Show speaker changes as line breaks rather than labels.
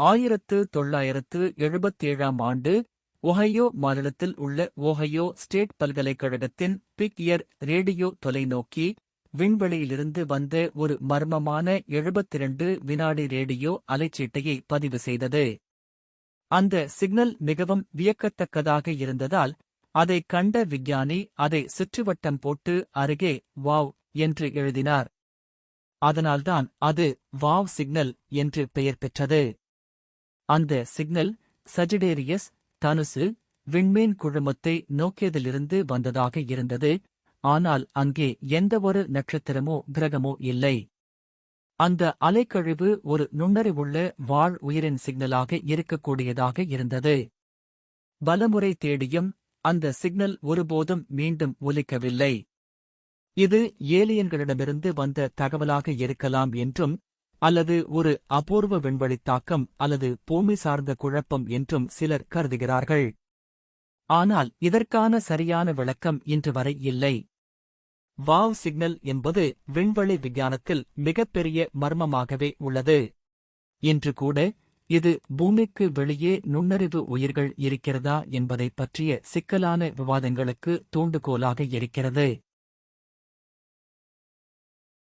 ஆயிரத்து தொள்ளாயிரத்து எழுபத்தேழாம் ஆண்டு ஒஹையோ மாநிலத்தில் உள்ள ஓஹையோ ஸ்டேட் பல்கலைக்கழகத்தின் பிக் இயர் ரேடியோ தொலைநோக்கி விண்வெளியிலிருந்து வந்த ஒரு மர்மமான 72 வினாடி ரேடியோ அலைச்சீட்டையை பதிவு செய்தது. அந்த சிக்னல் மிகவும் வியக்கத்தக்கதாக இருந்ததால் அதைக் கண்ட விஞ்ஞானி அதை சுற்றுவட்டம் போட்டு அருகே வாவ் என்று எழுதினார். அதனால்தான் அது வாவ் சிக்னல் என்று பெயர் பெற்றது. அந்த சிக்னல் சஜிடேரியஸ் தனுசு விண்மீன் குழுமத்தை நோக்கியதிலிருந்து வந்ததாக இருந்தது. ஆனால் அங்கே எந்தவொரு நட்சத்திரமோ கிரகமோ இல்லை. அந்த அலைக்கழிவு ஒரு நுண்ணறிவுள்ள வாழ் உயிரின் சிக்னலாக இருக்கக்கூடியதாக இருந்தது. பலமுறை தேடியும் அந்த சிக்னல் ஒருபோதும் மீண்டும் ஒலிக்கவில்லை. இது ஏலியன்களிடமிருந்து வந்த தகவலாக இருக்கலாம் என்றும் அல்லது ஒரு அபூர்வ விண்வெளித் தாக்கம் அல்லது பூமி சார்ந்த குழப்பம் என்றும் சிலர் கருதுகிறார்கள். ஆனால் இதற்கான சரியான விளக்கம் இன்று வரை இல்லை. வாவ் சிக்னல் என்பது விண்வெளி விஞ்ஞானத்தில் மிகப்பெரிய மர்மமாகவே உள்ளது. இன்று கூட இது பூமிக்கு வெளியே நுண்ணறிவு உயிர்கள் இருக்கிறதா என்பதைப் பற்றிய சிக்கலான விவாதங்களுக்கு தூண்டுகோலாக இருக்கிறது.